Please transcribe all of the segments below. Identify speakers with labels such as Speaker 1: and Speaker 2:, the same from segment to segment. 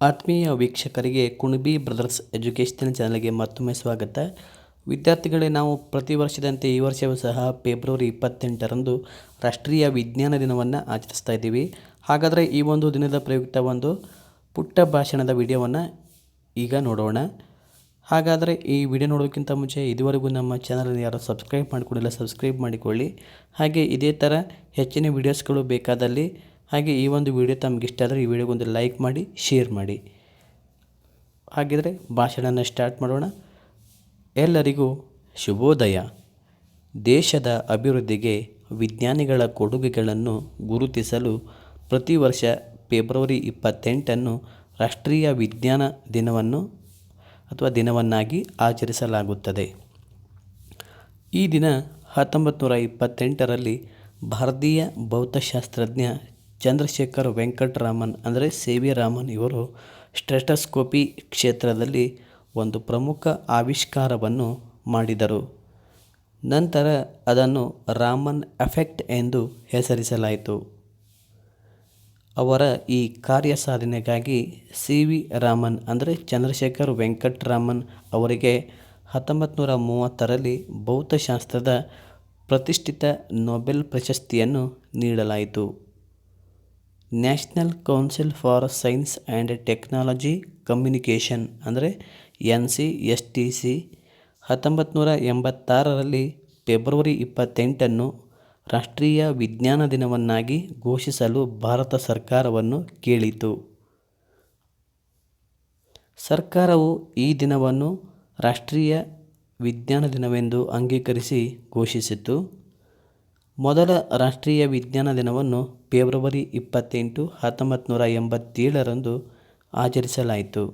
Speaker 1: ಆತ್ಮೀಯ ವೀಕ್ಷಕರಿಗೆ Kunbi brothers education ಚಾನಲ್ಗೆ ಮತ್ತೊಮ್ಮೆ ಸ್ವಾಗತ. ವಿದ್ಯಾರ್ಥಿಗಳೇ, ನಾವು ಪ್ರತಿ ವರ್ಷದಂತೆ ಈ ವರ್ಷವೂ ಸಹ ಫೆಬ್ರವರಿ ಇಪ್ಪತ್ತೆಂಟರಂದು ರಾಷ್ಟ್ರೀಯ ವಿಜ್ಞಾನ ದಿನವನ್ನು ಆಚರಿಸ್ತಾ ಇದ್ದೀವಿ. ಹಾಗಾದರೆ ಈ ಒಂದು ದಿನದ ಪ್ರಯುಕ್ತ ಒಂದು ಪುಟ್ಟ ಭಾಷಣದ ವಿಡಿಯೋವನ್ನು ಈಗ ನೋಡೋಣ. ಹಾಗಾದರೆ ಈ ವಿಡಿಯೋ ನೋಡೋಕ್ಕಿಂತ ಮುಂಚೆ ಇದುವರೆಗೂ ನಮ್ಮ ಚಾನಲನ್ನು ಯಾರು ಸಬ್ಸ್ಕ್ರೈಬ್ ಮಾಡಿಕೊಂಡಿಲ್ಲ, ಸಬ್ಸ್ಕ್ರೈಬ್ ಮಾಡಿಕೊಳ್ಳಿ. ಹಾಗೆ ಇದೇ ಥರ ಹೆಚ್ಚಿನ ವಿಡಿಯೋಸ್ಗಳು ಬೇಕಾದಲ್ಲಿ ಹಾಗೆ ಈ ಒಂದು ವಿಡಿಯೋ ತಮಗೆ ಇಷ್ಟ ಆದರೆ ಈ ವಿಡಿಯೋಗೊಂದು ಲೈಕ್ ಮಾಡಿ, ಶೇರ್ ಮಾಡಿ. ಹಾಗಿದ್ರೆ ಭಾಷಣನ ಸ್ಟಾರ್ಟ್ ಮಾಡೋಣ. ಎಲ್ಲರಿಗೂ ಶುಭೋದಯ. ದೇಶದ ಅಭಿವೃದ್ಧಿಗೆ ವಿಜ್ಞಾನಿಗಳ ಕೊಡುಗೆಗಳನ್ನು ಗುರುತಿಸಲು ಪ್ರತಿ ವರ್ಷ ಫೆಬ್ರವರಿ ಇಪ್ಪತ್ತೆಂಟನ್ನು ರಾಷ್ಟ್ರೀಯ ವಿಜ್ಞಾನ ದಿನವನ್ನು ಅಥವಾ ದಿನವನ್ನಾಗಿ ಆಚರಿಸಲಾಗುತ್ತದೆ. ಈ ದಿನ ಹತ್ತೊಂಬತ್ತು ನೂರ ಇಪ್ಪತ್ತೆಂಟರಲ್ಲಿ ಭಾರತೀಯ ಭೌತಶಾಸ್ತ್ರಜ್ಞ ಚಂದ್ರಶೇಖರ್ ವೆಂಕಟರಾಮನ್ ಅಂದರೆ ಸಿ ವಿ ರಾಮನ್ ಇವರು ಸ್ಟೆಟಸ್ಕೋಪಿ ಕ್ಷೇತ್ರದಲ್ಲಿ ಒಂದು ಪ್ರಮುಖ ಆವಿಷ್ಕಾರವನ್ನು ಮಾಡಿದರು. ನಂತರ ಅದನ್ನು ರಾಮನ್ ಎಫೆಕ್ಟ್ ಎಂದು ಹೆಸರಿಸಲಾಯಿತು. ಅವರ ಈ ಕಾರ್ಯ ಸಾಧನೆಗಾಗಿ ಸಿ ವಿ ರಾಮನ್ ಅಂದರೆ ಚಂದ್ರಶೇಖರ್ ವೆಂಕಟರಾಮನ್ ಅವರಿಗೆ ಹತ್ತೊಂಬತ್ತು ನೂರ ಮೂವತ್ತರಲ್ಲಿ ಭೌತಶಾಸ್ತ್ರದ ಪ್ರತಿಷ್ಠಿತ ನೊಬೆಲ್ ಪ್ರಶಸ್ತಿಯನ್ನು ನೀಡಲಾಯಿತು. National council for science and technology communication ಅಂದರೆ N C S T C ಹತ್ತೊಂಬತ್ತು ನೂರ ಎಂಬತ್ತಾರರಲ್ಲಿ ಫೆಬ್ರವರಿ ಇಪ್ಪತ್ತೆಂಟನ್ನು ರಾಷ್ಟ್ರೀಯ ವಿಜ್ಞಾನ ದಿನವನ್ನಾಗಿ ಘೋಷಿಸಲು ಭಾರತ ಸರ್ಕಾರವನ್ನು ಕೇಳಿತು. ಸರ್ಕಾರವು ಈ ದಿನವನ್ನು ರಾಷ್ಟ್ರೀಯ ವಿಜ್ಞಾನ ದಿನವೆಂದು ಅಂಗೀಕರಿಸಿ ಘೋಷಿಸಿತು. ಮೊದಲ ರಾಷ್ಟ್ರೀಯ ವಿಜ್ಞಾನ ದಿನವನ್ನು ಫೆಬ್ರವರಿ ಇಪ್ಪತ್ತೆಂಟು ಹತ್ತೊಂಬತ್ತು ನೂರ ಎಂಬತ್ತೇಳರಂದು ಆಚರಿಸಲಾಯಿತು.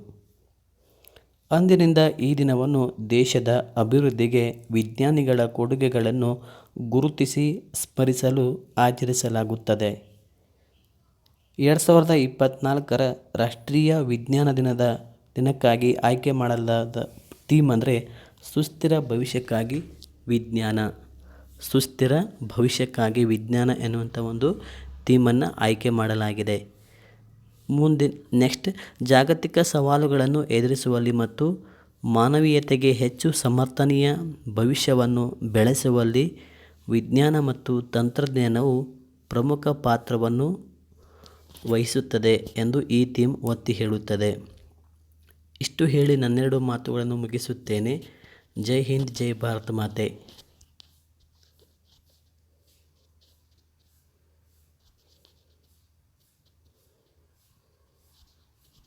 Speaker 1: ಅಂದಿನಿಂದ ಈ ದಿನವನ್ನು ದೇಶದ ಅಭಿವೃದ್ಧಿಗೆ ವಿಜ್ಞಾನಿಗಳ ಕೊಡುಗೆಗಳನ್ನು ಗುರುತಿಸಿ ಸ್ಮರಿಸಲು ಆಚರಿಸಲಾಗುತ್ತದೆ. ಎರಡು ಸಾವಿರದ ಇಪ್ಪತ್ತ್ನಾಲ್ಕರ ರಾಷ್ಟ್ರೀಯ ವಿಜ್ಞಾನ ದಿನದ ದಿನಕ್ಕಾಗಿ ಆಯ್ಕೆ ಮಾಡಲಾದ ಥೀಮ್ ಅಂದರೆ ಸುಸ್ಥಿರ ಭವಿಷ್ಯಕ್ಕಾಗಿ ವಿಜ್ಞಾನ. ಸುಸ್ಥಿರ ಭವಿಷ್ಯಕ್ಕಾಗಿ ವಿಜ್ಞಾನ ಎನ್ನುವಂಥ ಒಂದು ಥೀಮನ್ನು ಆಯ್ಕೆ ಮಾಡಲಾಗಿದೆ. ಮುಂದೆ ನೆಕ್ಸ್ಟ್, ಜಾಗತಿಕ ಸವಾಲುಗಳನ್ನು ಎದುರಿಸುವಲ್ಲಿ ಮತ್ತು ಮಾನವೀಯತೆಗೆ ಹೆಚ್ಚು ಸಮರ್ಥನೀಯ ಭವಿಷ್ಯವನ್ನು ಬೆಳೆಸುವಲ್ಲಿ ವಿಜ್ಞಾನ ಮತ್ತು ತಂತ್ರಜ್ಞಾನವು ಪ್ರಮುಖ ಪಾತ್ರವನ್ನು ವಹಿಸುತ್ತದೆ ಎಂದು ಈ ಥೀಮ್ ಒತ್ತಿ ಹೇಳುತ್ತದೆ. ಇಷ್ಟು ಹೇಳಿ ನನ್ನೆರಡು ಮಾತುಗಳನ್ನು ಮುಗಿಸುತ್ತೇನೆ. ಜೈ ಹಿಂದ್, ಜೈ ಭಾರತ ಮಾತೆ.